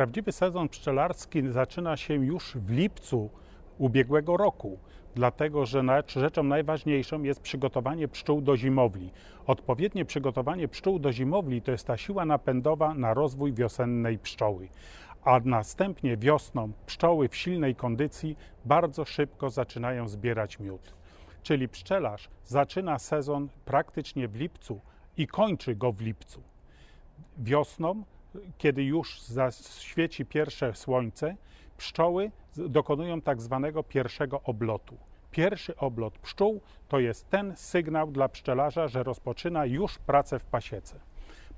Prawdziwy sezon pszczelarski zaczyna się już w lipcu ubiegłego roku, dlatego że rzeczą najważniejszą jest przygotowanie pszczół do zimowli. Odpowiednie przygotowanie pszczół do zimowli to jest ta siła napędowa na rozwój wiosennej pszczoły. A następnie wiosną pszczoły w silnej kondycji bardzo szybko zaczynają zbierać miód. Czyli pszczelarz zaczyna sezon praktycznie w lipcu i kończy go w lipcu. Wiosną kiedy już świeci pierwsze słońce, pszczoły dokonują tak zwanego pierwszego oblotu. Pierwszy oblot pszczół to jest ten sygnał dla pszczelarza, że rozpoczyna już pracę w pasiece.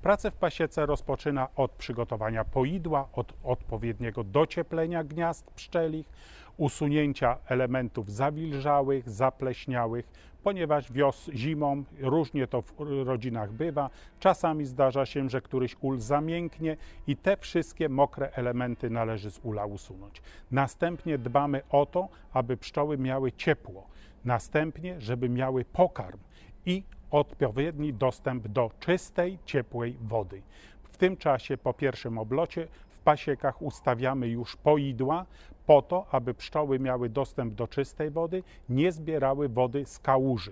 Pracę w pasiece rozpoczyna od przygotowania poidła, od odpowiedniego docieplenia gniazd pszczelich, usunięcia elementów zawilżałych, zapleśniałych, ponieważ wios zimą różnie to w rodzinach bywa. Czasami zdarza się, że któryś ul zamięknie i te wszystkie mokre elementy należy z ula usunąć. Następnie dbamy o to, aby pszczoły miały ciepło. Następnie, żeby miały pokarm i odpowiedni dostęp do czystej, ciepłej wody. W tym czasie po pierwszym oblocie pasiekach ustawiamy już poidła po to, aby pszczoły miały dostęp do czystej wody, nie zbierały wody z kałuży.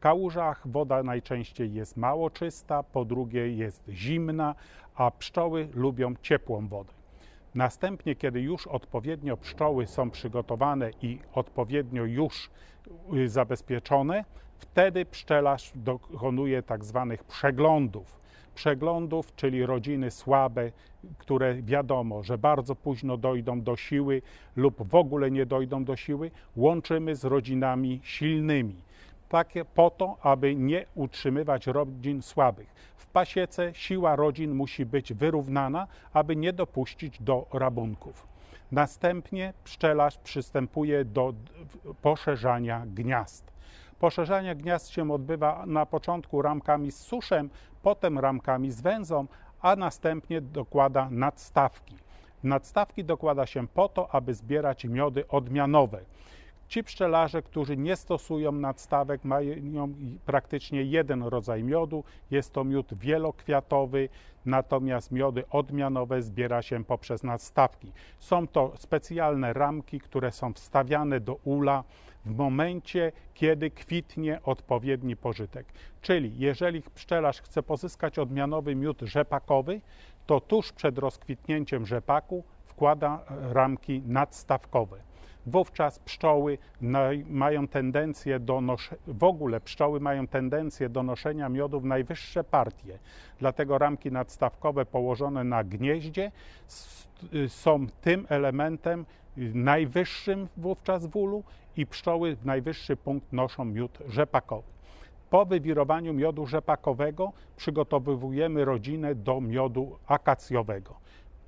Kałużach woda najczęściej jest mało czysta, po drugie jest zimna, a pszczoły lubią ciepłą wodę. Następnie, kiedy już odpowiednio pszczoły są przygotowane i odpowiednio już y, zabezpieczone, wtedy pszczelarz dokonuje tak zwanych przeglądów. Przeglądów, czyli rodziny słabe, które wiadomo, że bardzo późno dojdą do siły lub w ogóle nie dojdą do siły, łączymy z rodzinami silnymi. Takie po to, aby nie utrzymywać rodzin słabych. W pasiece siła rodzin musi być wyrównana, aby nie dopuścić do rabunków. Następnie pszczelarz przystępuje do poszerzania gniazd. Poszerzanie gniazd się odbywa na początku ramkami z suszem, potem ramkami z węzą, a następnie dokłada nadstawki. Nadstawki dokłada się po to, aby zbierać miody odmianowe. Ci pszczelarze, którzy nie stosują nadstawek, mają praktycznie jeden rodzaj miodu. Jest to miód wielokwiatowy, natomiast miody odmianowe zbiera się poprzez nadstawki. Są to specjalne ramki, które są wstawiane do ula w momencie, kiedy kwitnie odpowiedni pożytek. Czyli jeżeli pszczelarz chce pozyskać odmianowy miód rzepakowy, to tuż przed rozkwitnięciem rzepaku wkłada ramki nadstawkowe wówczas pszczoły mają tendencję do noszenia, w ogóle pszczoły mają tendencję do noszenia miodu w najwyższe partie. Dlatego ramki nadstawkowe położone na gnieździe są tym elementem najwyższym wówczas w ulu i pszczoły w najwyższy punkt noszą miód rzepakowy. Po wywirowaniu miodu rzepakowego przygotowujemy rodzinę do miodu akacjowego.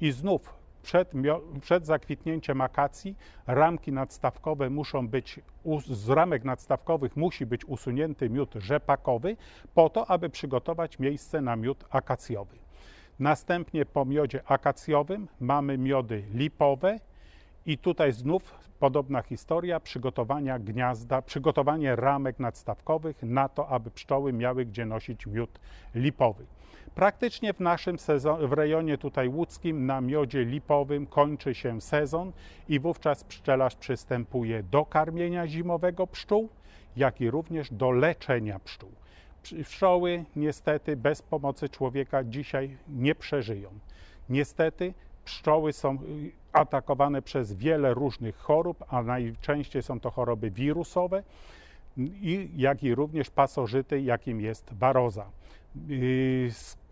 I znów przed, przed zakwitnięciem akacji ramki nadstawkowe muszą być, z ramek nadstawkowych musi być usunięty miód rzepakowy po to, aby przygotować miejsce na miód akacjowy. Następnie po miodzie akacjowym mamy miody lipowe i tutaj znów podobna historia przygotowania gniazda, przygotowanie ramek nadstawkowych na to, aby pszczoły miały gdzie nosić miód lipowy. Praktycznie w naszym sezon, w rejonie tutaj łódzkim na miodzie lipowym kończy się sezon i wówczas pszczelarz przystępuje do karmienia zimowego pszczół, jak i również do leczenia pszczół. Pszczoły niestety bez pomocy człowieka dzisiaj nie przeżyją. Niestety pszczoły są atakowane przez wiele różnych chorób, a najczęściej są to choroby wirusowe, i, jak i również pasożyty, jakim jest baroza.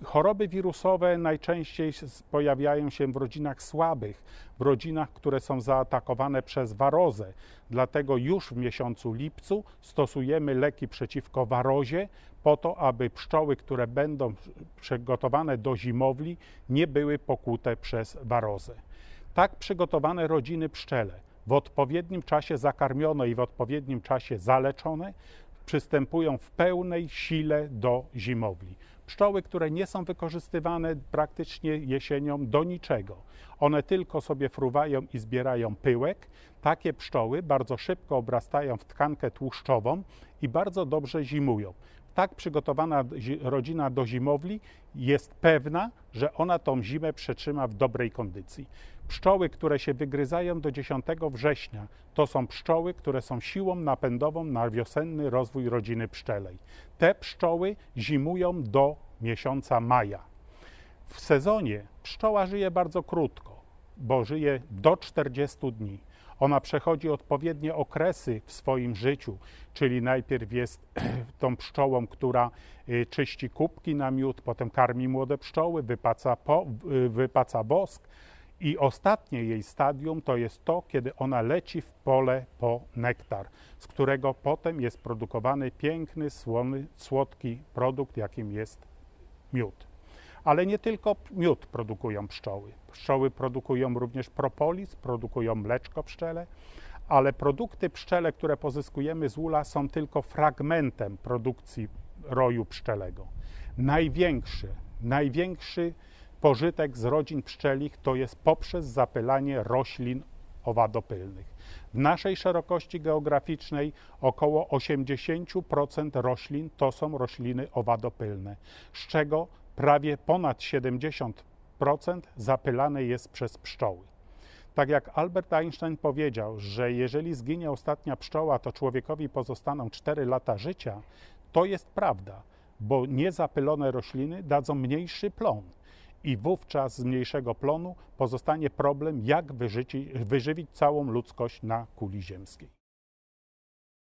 Choroby wirusowe najczęściej pojawiają się w rodzinach słabych, w rodzinach, które są zaatakowane przez warozę. Dlatego już w miesiącu lipcu stosujemy leki przeciwko warozie, po to, aby pszczoły, które będą przygotowane do zimowli, nie były pokute przez warozę. Tak przygotowane rodziny pszczele w odpowiednim czasie zakarmione i w odpowiednim czasie zaleczone przystępują w pełnej sile do zimowli. Pszczoły, które nie są wykorzystywane praktycznie jesienią do niczego. One tylko sobie fruwają i zbierają pyłek. Takie pszczoły bardzo szybko obrastają w tkankę tłuszczową i bardzo dobrze zimują. tak przygotowana zi- rodzina do zimowli jest pewna, że ona tą zimę przetrzyma w dobrej kondycji. Pszczoły, które się wygryzają do 10 września, to są pszczoły, które są siłą napędową na wiosenny rozwój rodziny pszczelej. Te pszczoły zimują do miesiąca maja. W sezonie pszczoła żyje bardzo krótko, bo żyje do 40 dni. Ona przechodzi odpowiednie okresy w swoim życiu, czyli najpierw jest tą pszczołą, która y, czyści kubki na miód, potem karmi młode pszczoły, wypaca, po, y, wypaca bosk i ostatnie jej stadium to jest to, kiedy ona leci w pole po nektar, z którego potem jest produkowany piękny, słony, słodki produkt, jakim jest miód. Ale nie tylko miód produkują pszczoły. Pszczoły produkują również propolis, produkują mleczko pszczele, ale produkty pszczele, które pozyskujemy z ula, są tylko fragmentem produkcji roju pszczelego. Największy, największy pożytek z rodzin pszczelich to jest poprzez zapylanie roślin owadopylnych. W naszej szerokości geograficznej około 80% roślin to są rośliny owadopylne, z czego prawie ponad 70% zapylane jest przez pszczoły. Tak jak Albert Einstein powiedział, że jeżeli zginie ostatnia pszczoła, to człowiekowi pozostaną 4 lata życia, to jest prawda, bo niezapylone rośliny dadzą mniejszy plon. I wówczas z mniejszego plonu pozostanie problem, jak wyżyci, wyżywić całą ludzkość na kuli ziemskiej.